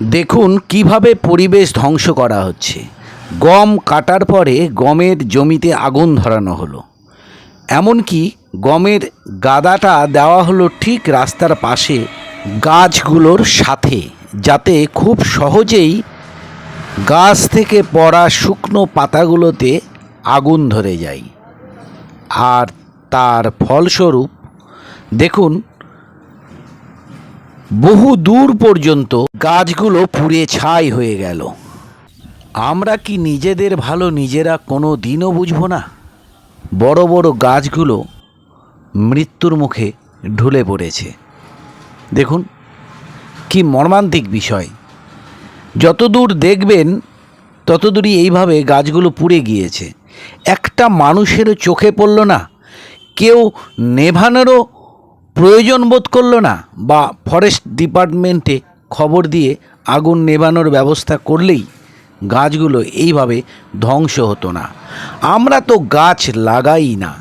দেখুন কীভাবে পরিবেশ ধ্বংস করা হচ্ছে। গম কাটার পরে গমের জমিতে আগুন ধরানো হলো। এমনকি গমের গাদাটা দেওয়া হলো ঠিক রাস্তার পাশে গাছগুলোর সাথে, যাতে খুব সহজেই গাছ থেকে পড়া শুকনো পাতাগুলোতে আগুন ধরে যায়। আর তার ফলস্বরূপ, দেখুন বহু দূর পর্যন্ত গাছগুলো পুড়ে ছাই হয়ে গেল। আমরা কি নিজেদের ভালো নিজেরা কোনো দিনও বুঝব না? বড় বড় গাছগুলো মৃত্যুর মুখে ঢুলে পড়েছে। দেখুন, কি মর্মান্তিক বিষয়। যতদূর দেখবেন, ততদূরই এইভাবে গাছগুলো পুড়ে গিয়েছে। একটা মানুষেরও চোখে পড়ল না, কেউ নেভানোরও প্রয়োজন বোধ করল না, বা ফরেস্ট ডিপার্টমেন্টে খবর দিয়ে আগুন নেভানোর ব্যবস্থা করলেই গাছগুলো এইভাবে ধ্বংস হতো না। আমরা তো গাছ লাগাই না।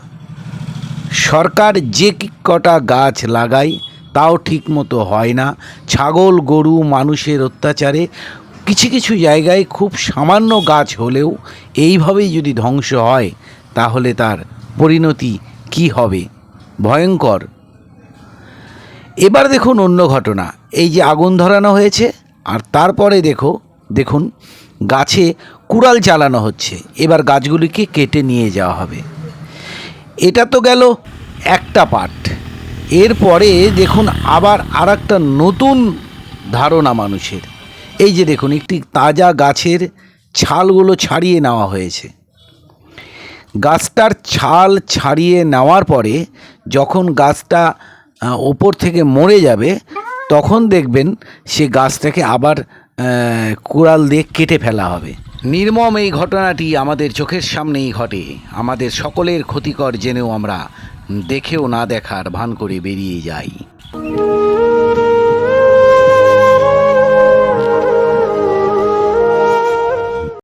সরকার যে কটা গাছ লাগায় তাও ঠিক মতো হয় না। ছাগল, গরু, মানুষের অত্যাচারে কিছু কিছু জায়গায় খুব সামান্য গাছ হলেও এইভাবেই যদি ধ্বংস হয়, তাহলে তার পরিণতি কি হবে? ভয়ঙ্কর। এবার দেখুন অন্য ঘটনা। এই যে আগুন ধরানো হয়েছে, আর তারপরে দেখো, দেখুন, গাছে কুড়াল চালানো হচ্ছে। এবার গাছগুলিকে কেটে নিয়ে যাওয়া হবে। এটা তো গেল একটা পার্ট এরপরে দেখুন, আবার আর একটা নতুন ধারণা মানুষের। এই যে দেখুন, একটি তাজা গাছের ছালগুলো ছাড়িয়ে নেওয়া হয়েছে। গাছটার ছাল ছাড়িয়ে নেওয়ার পরে যখন গাছটা ওপর থেকে মরে যাবে তখন দেখবেন সে গাছটাকে আবার কোড়াল দিয়ে কেটে ফেলা হবে। নির্মম এই ঘটনাটি আমাদের চোখের সামনেই ঘটে। আমাদের সকলের ক্ষতিকর জেনেও আমরা দেখেও না দেখার ভান করে বেরিয়ে যাই।